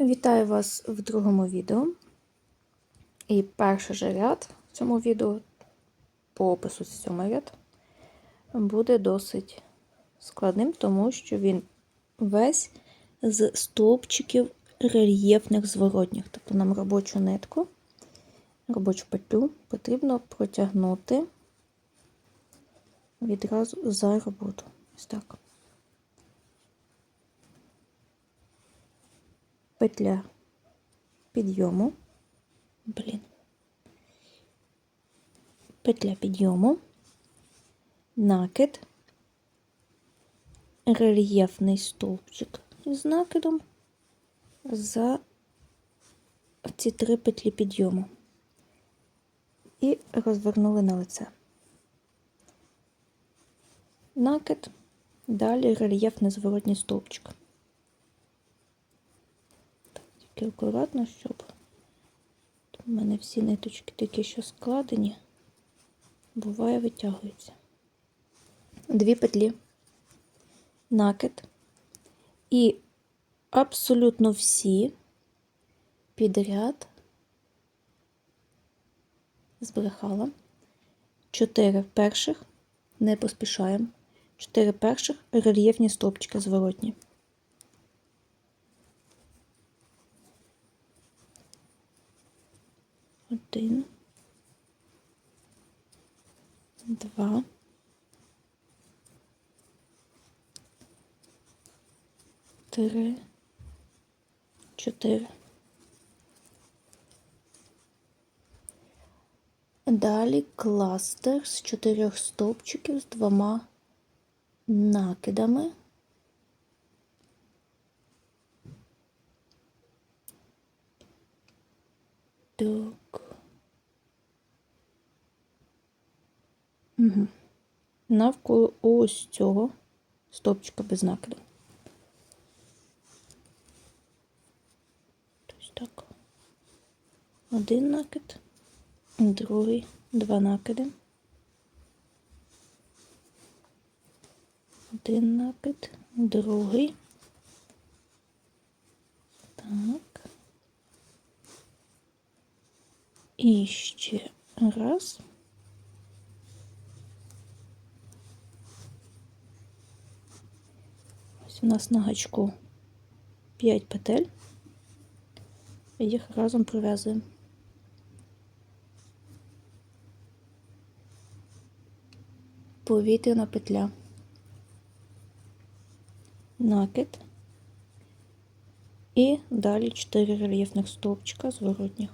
Вітаю вас в другому відео. І перший же ряд в цьому відео, по опису сьомий ряд, буде досить складним, тому що він весь з стовпчиків рельєфних зворотніх. Тобто нам робочу нитку, робочу петлю потрібно протягнути відразу за роботу. Ось так. Петля підйому, блін, петля підйому, накид, рельєфний стовпчик із накидом. За ці три петлі підйому. І розвернули на лице. Накид, далі рельєфний зворотній стовпчик. Тільки акуратно, щоб у мене всі ниточки такі, що складені, буває, витягуються. Дві петлі, накид і абсолютно всі підряд збрехала. Чотири перших, не поспішаємо. Чотири перших рельєфні стовпчики зворотні. Один, два, три, чотири. Далі кластер з чотирьох стовпчиків з двома накидами. Так. Угу. Навколо ось цього стопчика без накиду. Ось так. Один накид, другий, два накиди. Один накид, другий. Так. І ще раз. У нас на гачку 5 петель, і їх разом прив'язуємо. Повітряна петля, накид і далі 4 рельєфних стовпчика зворотніх.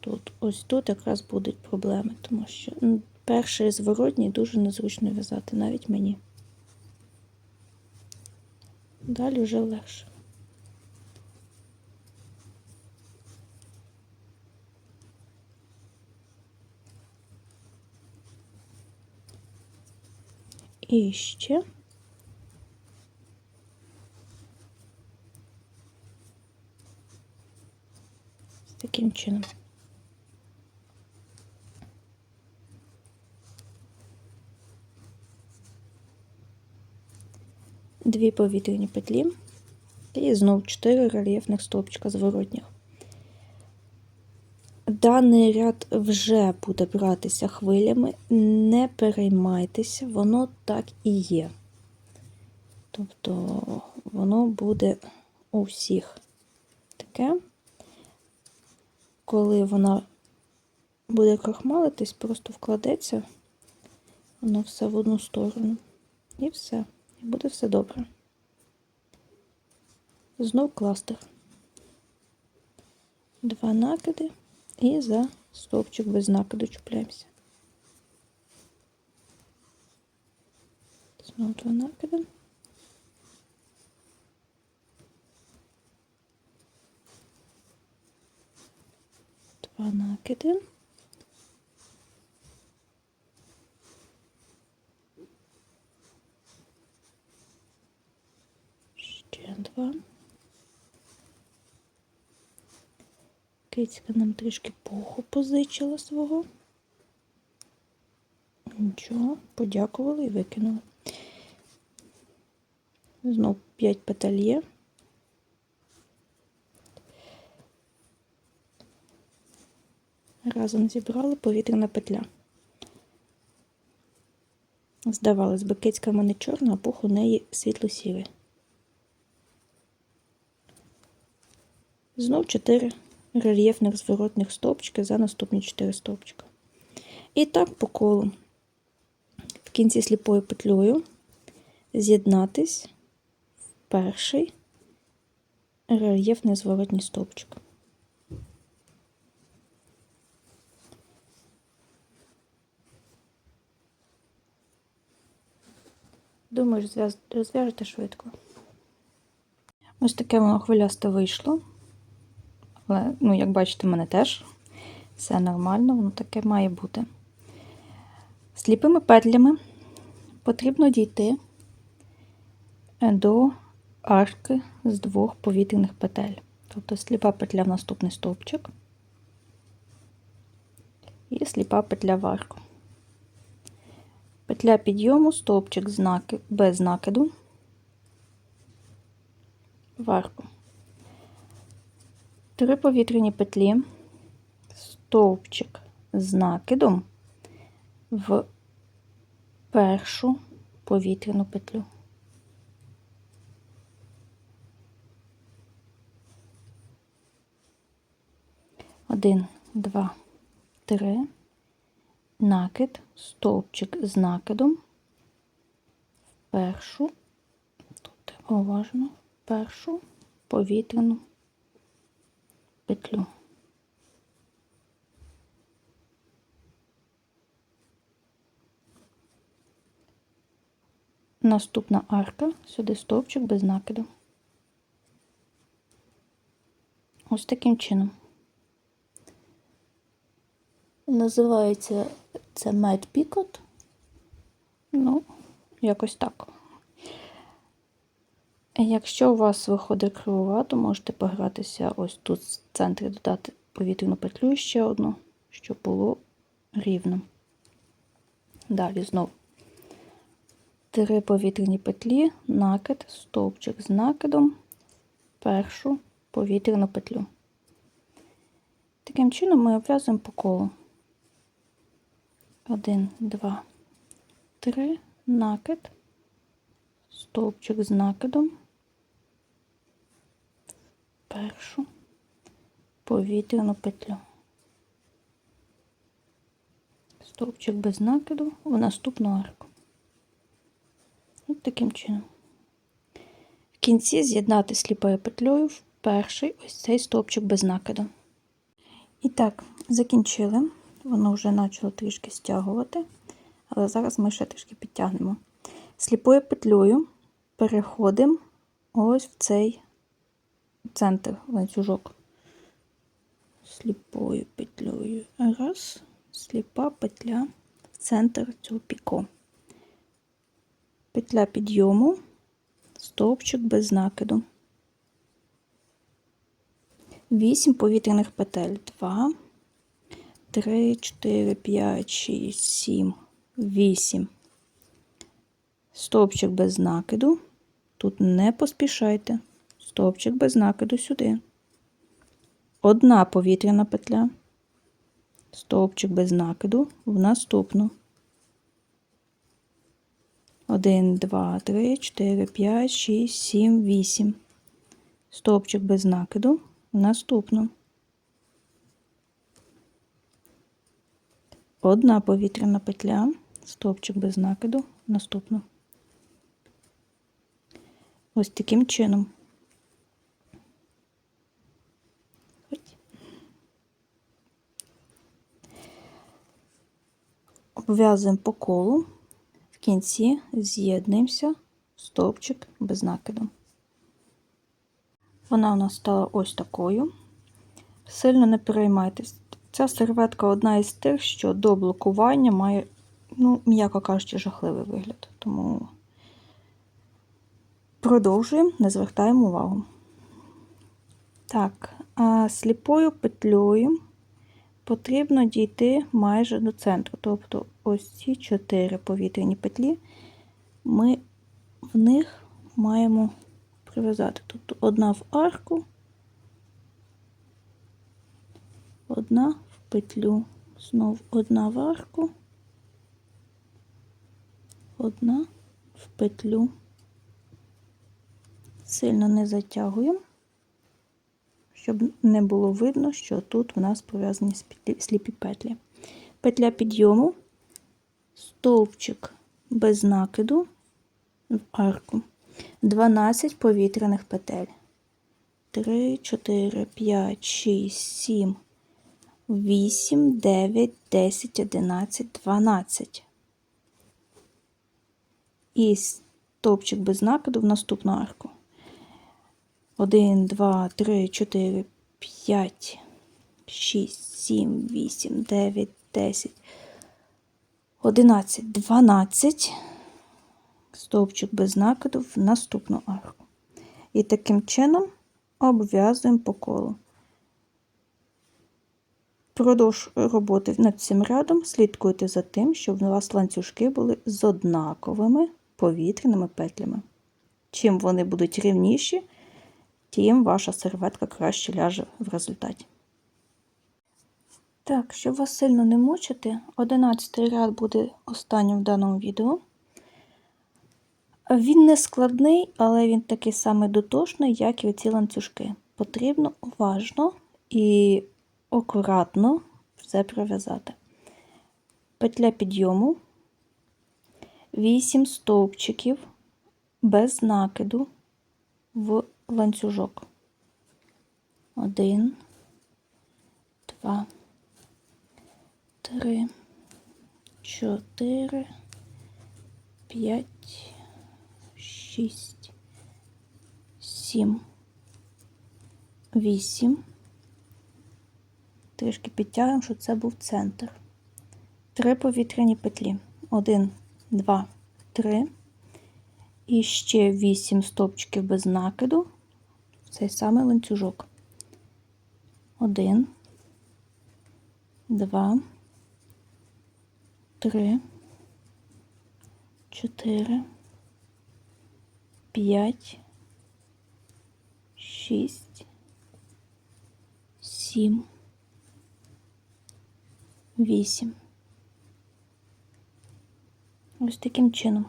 Тут, ось тут якраз будуть проблеми, тому що перший зворотній дуже незручно в'язати, навіть мені. Далі вже легше. І ще таким чином. Дві повітряні петлі і знов 4 рельєфних стовпчика зворотніх. Даний ряд вже буде братися хвилями, не переймайтеся, воно так і є. Тобто воно буде у всіх таке, коли вона буде крахмалитись, просто вкладеться, воно все в одну сторону. І все буде все добре. Знов кластер. Два накиди і за стовпчик без накиду чіпляємося. Знову два накиди. Два накиди. Кицька нам трішки пуху позичила свого. Нічого, подякували і викинули. Знов 5 петель є. Разом зібрали повітряна петля. Здавалось би, в мене чорна, а пух у неї світло-сірий. Знов 4 рельєфних зворотних стовпчики за наступні 4 стовпчика. І так по колу. В кінці сліпою петлею з'єднатись в перший рельєфний зворотній стовпчик. Думаю, розв'яжете швидко. Ось таке воно хвилясте вийшло. Але, ну, як бачите, в мене теж все нормально, воно таке має бути. Сліпими петлями потрібно дійти до арки з двох повітряних петель. Тобто сліпа петля в наступний стовпчик і сліпа петля в арку. Петля підйому, стовпчик без накиду в арку. Три повітряні петлі, стовпчик з накидом в першу повітряну петлю. Один, два, три, накид, стовпчик з накидом в першу, тут уважно, в першу повітряну петлю. Наступна арка, сюди стовпчик без накиду. Ось таким чином. Називається це Mad Picot. Ну, якось так. Якщо у вас виходить кривовато, можете погратися ось тут в центрі додати повітряну петлю ще одну, щоб було рівно. Далі знову три повітряні петлі, накид, стовпчик з накидом, першу повітряну петлю. Таким чином ми обв'язуємо по колу. Один, два, три, накид, стовпчик з накидом, першу повітряну петлю. Стовпчик без накиду в наступну арку. Ось таким чином. В кінці з'єднати сліпою петлею в перший ось цей стовпчик без накиду. І так, закінчили. Воно вже почало трішки стягувати, але зараз ми ще трішки підтягнемо. Сліпою петлею переходимо ось в цей центр ланцюжок. Сліпою петлею. Раз, сліпа петля в центр цього піко. Петля підйому, стовпчик без накиду. 8 повітряних петель. 2, 3, 4, 5, 6, 7, 8. Стовпчик без накиду. Тут не поспішайте. Стовпчик без накиду сюди. Одна повітряна петля. Стовпчик без накиду в наступну. 1, 2, 3, 4, 5, 6, 7, 8. Стовпчик без накиду в наступну. Одна повітряна петля, стовпчик без накиду наступну. Ось таким чином. Обв'язуємо по колу, в кінці з'єднуємося стовпчик без накиду. Вона у нас стала ось такою. Сильно не переймайтесь. Ця серветка одна із тих, що до блокування має, ну, м'яко кажучи, жахливий вигляд. Тому продовжуємо, не звертаємо увагу. Так, а сліпою петлею потрібно дійти майже до центру. Тобто ось ці чотири повітряні петлі ми в них маємо прив'язати. Тобто одна в арку, одна в петлю знов одна в арку, одна в петлю. Сильно не затягуємо, щоб не було видно, що тут в нас пов'язані сліпі петлі. Петля підйому, стовпчик без накиду в арку, 12 повітряних петель. 3, 4, 5, 6, 7, 8, 9, 10, 11, 12. І стовпчик без накиду в наступну арку. 1, 2, 3, 4, 5, 6, 7, 8, 9, 10, 11, 12. Стовпчик без накиду в наступну арку. І таким чином обв'язуємо по колу. Продовж роботи над цим рядом слідкуйте за тим, щоб у вас ланцюжки були з однаковими повітряними петлями. Чим вони будуть рівніші, тим ваша серветка краще ляже в результаті. Так, щоб вас сильно не мучити, 11 ряд буде останнім в даному відео. Він не складний, але він такий самий дотошний, як і ці ланцюжки. Потрібно уважно і акуратно все прив'язати. Петля підйому, 8 стовпчиків без накиду в ланцюжок. 1, 2, 3, 4, 5, 6, 7, 8. Трішки підтягуємо, щоб це був центр. Три повітряні петлі. 1, 2, 3. І ще 8 стопчиків без накиду. В цей самий ланцюжок. 1, 2, 3, 4, 5, 6, 7, 8. Ось таким чином.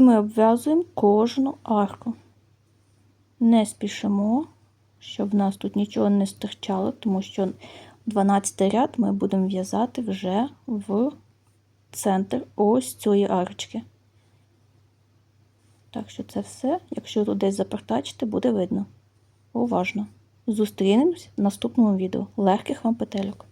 Ми обв'язуємо кожну арку. Не спішимо, щоб в нас тут нічого не стирчало, тому що 12 ряд ми будемо в'язати вже в центр ось цієї арочки. Так що це все, якщо тут десь запертачити, буде видно. Уважно. Зустрінемось в наступному відео. Легких вам петельок!